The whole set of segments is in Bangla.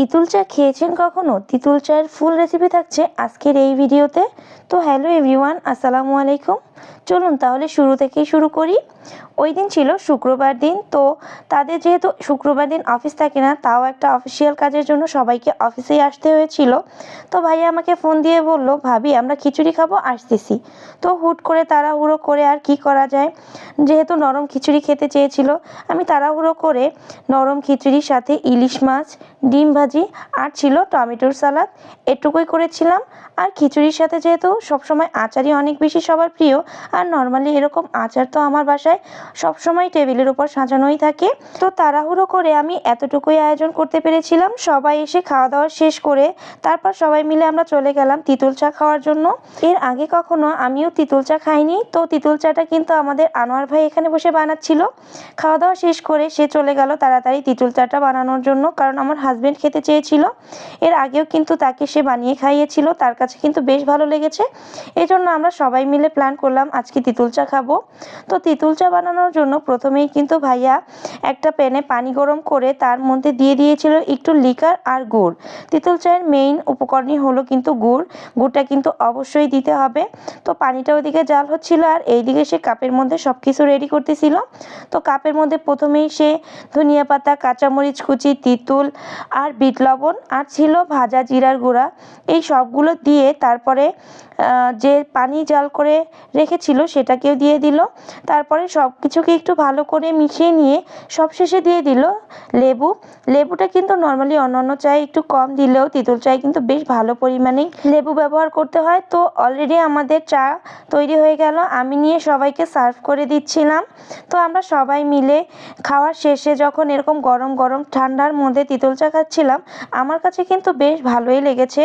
তিঁতুল চা খেয়েছেন কখনো? তিতুল চায়ের ফুল রেসিপি থাকছে আজকের এই ভিডিওতে। তো হ্যালো এভরিওয়ান আসসালামু আলাইকুম। চলুন তাহলে শুরু থেকেই শুরু করি। ওই দিন ছিল শুক্রবার দিন, তো তাদের যেহেতু শুক্রবার দিন অফিস থাকে না, তাও একটা অফিসিয়াল কাজের জন্য সবাইকে অফিসেই আসতে হয়েছিল। তো ভাইয়া আমাকে ফোন দিয়ে বলল, ভাবি, আমরা খিচুড়ি খাব, আসতেছি। তো হুট করে তাড়াহুড়ো করে আর কি করা যায়? যেহেতু নরম খিচুড়ি খেতে চেয়েছিল, আমি তাড়াহুড়ো করে নরম খিচুড়ির সাথে ইলিশ মাছ, ডিম ভাজি আর ছিল টমেটোর সালাদ। এটুকুই করেছিলাম। আর খিচুড়ির সাথে যেহেতু সবসময় আচারই অনেক বেশি সবার প্রিয়, আর নর্মালি এরকম আচার তো আমার বাসায় সবসময় টেবিলের উপর সাজানোই থাকে। তো তাড়াহুড়ো করে আমি এতটুকুই আয়োজন করতে পেরেছিলাম। সবাই এসে খাওয়া দাওয়া শেষ করে তারপর সবাই মিলে আমরা চলে গেলাম তিতুল চা খাওয়ার জন্য। এর আগে কখনো আমিও তিতুল চা খাইনি। তো তিতুল চাটা কিন্তু আমাদের আনোয়ার ভাই এখানে বসে বানাচ্ছিল। খাওয়া দাওয়া শেষ করে সে চলে গেল তাড়াতাড়ি তিতুল চাটা বানানোর জন্য। কারণ আমার হাজবেন্ড খেতে চেয়েছিল। এর আগেও কিন্তু তাকে সে বানিয়ে খাইয়েছিল, তার কাছে কিন্তু বেশ ভালো লেগেছে। এই জন্য আমরা সবাই মিলে প্ল্যান করলাম, আজকে তিতুল চা খাব। তো তিতুল চা বানানোর জন্য প্রথমেই কিন্তু ভাইয়া একটা প্যানে পানি গরম করে তার মধ্যে দিয়ে দিয়েছিল একটু লিকার আর গুড়। তিতুল চায়ের মেইন উপকরণই হলো কিন্তু গুড়। গুড়টা কিন্তু অবশ্যই দিতে হবে। তো পানিটা ওইদিকে জাল হচ্ছিল আর এইদিকে সে কাপের মধ্যে সব কিছু রেডি করতেছিল। তো কাপের মধ্যে প্রথমেই সে ধনিয়া পাতা, কাঁচামরিচ কুচি, তিতুল আর বিট লবণ আর ছিল ভাজা জিরার গুঁড়া। এই সবগুলো দিয়ে তারপরে যে পানি জাল করে রেখেছিল সেটাকেও দিয়ে দিল। তারপরে সব কিছুকে একটু ভালো করে মিশিয়ে নিয়ে সবশেষে দিয়ে দিল লেবু। লেবুটা কিন্তু নর্মালি অন্যান্য চায়ে একটু কম দিলেও তেঁতুল চায়ে কিন্তু বেশ ভালো পরিমাণেই লেবু ব্যবহার করতে হয়। তো অলরেডি আমাদের চা তৈরি হয়ে গেল। আমি নিয়ে সবাইকে সার্ভ করে দিচ্ছিলাম। তো আমরা সবাই মিলে খাওয়ার শেষে যখন এরকম গরম গরম ঠান্ডার মধ্যে তিতল চা খাচ্ছিলাম আমার কাছে কিন্তু বেশ ভালোই লেগেছে।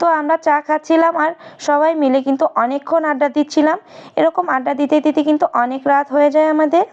তো আমরা চা খাচ্ছিলাম আর সবাই মিলে কিন্তু অনেকক্ষণ আড্ডা দিচ্ছিলাম। এরকম আড্ডা দিতে দিতে কিন্তু অনেক রাত হয়ে যায় আমাদের।